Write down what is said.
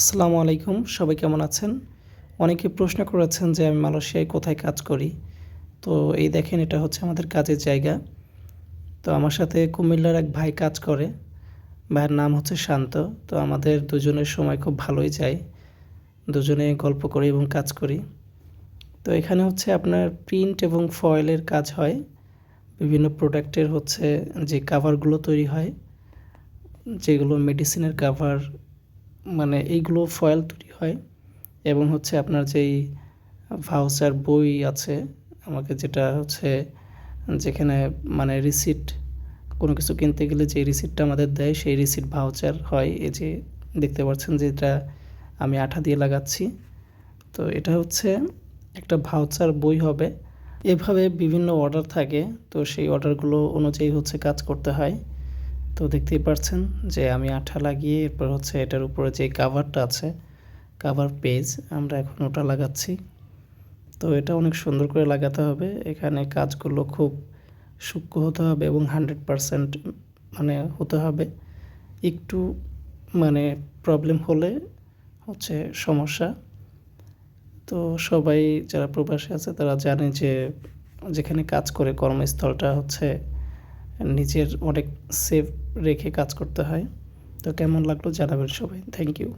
আসসালামু আলাইকুম, সবাই কেমন আছেন? অনেকে প্রশ্ন করেছেন যে আমি মালয়েশিয়ায় কোথায় কাজ করি। তো এই দেখেন, এটা হচ্ছে আমাদের কাজের জায়গা। তো আমার সাথে কুমিল্লার এক ভাই কাজ করে। ভাইয়ের নাম হচ্ছে শান্ত। তো আমাদের দুজনের সময় খুব ভালোই যায়। দুজনে গল্প করি এবং কাজ করি। তো এখানে হচ্ছে আপনার প্রিন্ট এবং ফয়েলের কাজ হয়। বিভিন্ন প্রোডাক্টের হচ্ছে যে কাভারগুলো তৈরি হয়। যেগুলো মেডিসিনের কাভার মানে এইগুলো ফয়েল তৈরি হয় এবং হচ্ছে আপনার যেই ভাউচার বই আছে, আমাকে যেটা হচ্ছে যেখানে মানে রিসিট কোনো কিছু কিনতে গেলে যে রিসিটটা আমাদের দেয় সেই রিসিট ভাউচার হয়। এই যে দেখতে পাচ্ছেন যে এটা আমি আঠা দিয়ে লাগাচ্ছি। তো এটা হচ্ছে একটা ভাউচার বই হবে। এভাবে বিভিন্ন অর্ডার থাকে, তো সেই অর্ডারগুলো অনুযায়ী হচ্ছে কাজ করতে হয়। তো দেখতেই পাচ্ছেন যে আমি আঠা লাগিয়ে এরপর হচ্ছে এটার উপরে যে কাভারটা আছে কাভার পেজ আমরা এখন ওটা লাগাচ্ছি। তো এটা অনেক সুন্দর করে লাগাতে হবে। এখানে কাজগুলো খুব সূক্ষ্ম হতে হবে এবং হান্ড্রেড পারসেন্ট মানে হতে হবে। একটু মানে প্রবলেম হলে হচ্ছে সমস্যা। তো সবাই যারা প্রবাসী আছে তারা জানে যে যেখানে কাজ করে কর্মস্থলটা হচ্ছে নিজের অনেক সেফ রেখে কাজ করতে হয়। তো কেমন লাগল জানাবেন সবাই। Thank you